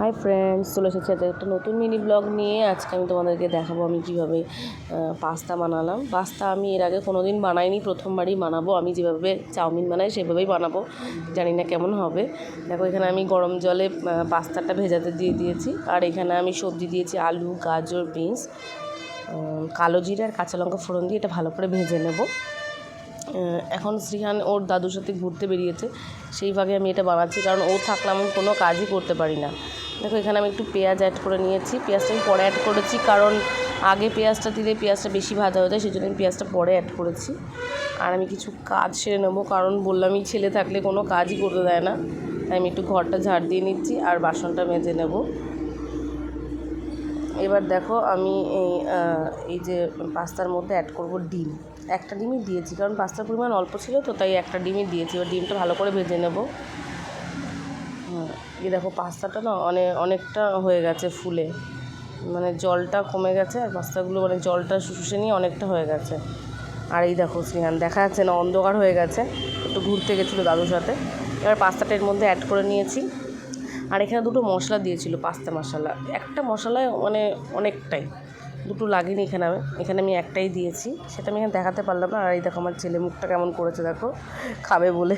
Hi friends, চলে এসেছি একটা নতুন মিনি ব্লগ নিয়ে। আজকে আমি তোমাদেরকে দেখাবো আমি কীভাবে পাস্তা বানালাম। পাস্তা আমি এর আগে কোনো দিন বানাইনি, প্রথমবারই বানাবো। আমি যেভাবে চাউমিন বানাই, সেভাবেই বানাবো। জানি না কেমন হবে। দেখো, এখানে আমি গরম জলে পাস্তাটা ভেজাতে দিয়ে দিয়েছি। আর এখানে আমি সবজি দিয়েছি, আলু, গাজর, বিনস কালো জিরে আর কাঁচা লঙ্কা ফোড়ন দিয়ে এটা ভালো করে ভেজে নেব। এখন শ্রীহান ওর দাদুর সাথে ঘুরতে বেরিয়েছে। সেই ভাগে আমি এটা বানাচ্ছি, কারণ ও থাকলে আমি কোনো কাজই করতে পারি না। দেখো, এখানে আমি একটু পেঁয়াজ অ্যাড করে নিয়েছি। পেঁয়াজটা আমি পরে অ্যাড করেছি, কারণ আগে পেঁয়াজটা দিলে পেঁয়াজটা বেশি ভাজা হয়ে যায় সেই জন্য আমি পেঁয়াজটা পরে অ্যাড করেছি। আর আমি কিছু কাজ সেরে নেব, কারণ বললামই ছেলে থাকলে কোনো কাজই করতে দেয় না। তাই আমি একটু ঘরটা ঝাড় দিয়ে নিচ্ছি আর বাসনটা মেজে নেব। এবার দেখো, আমি এই এই যে পাস্তার মধ্যে অ্যাড করব ডিম। একটা ডিমই দিয়েছি, কারণ পাস্তার পরিমাণ অল্প ছিল তো, তাই একটা ডিমই দিয়েছি। এবার ডিমটা ভালো করে ভেজে নেব। এই দেখো পাস্তাটা না অনেক অনেকটা হয়ে গেছে ফুলে। মানে জলটা কমে গেছে আর পাস্তাগুলো মানে জলটা শুষে নিয়ে অনেকটা হয়ে গেছে। আর এই দেখো শ্রীহান দেখা যাচ্ছে না, অন্ধকার হয়ে গেছে। একটু ঘুরতে গেছিল দাদুর সাথে। এবার পাস্তাটা এর মধ্যে অ্যাড করে নিয়েছি। আর এখানে দুটো মশলা দিয়েছিল পাস্তা মশলা। একটা মশলায় মানে অনেকটাই। দুটো লাগেনি এখানে আমি এখানে আমি একটাই দিয়েছি। সেটা আমি এখানে দেখাতে পারলাম না। আর এই দেখো আমার ছেলে মুখটা কেমন করেছে দেখো। খাবে বলে।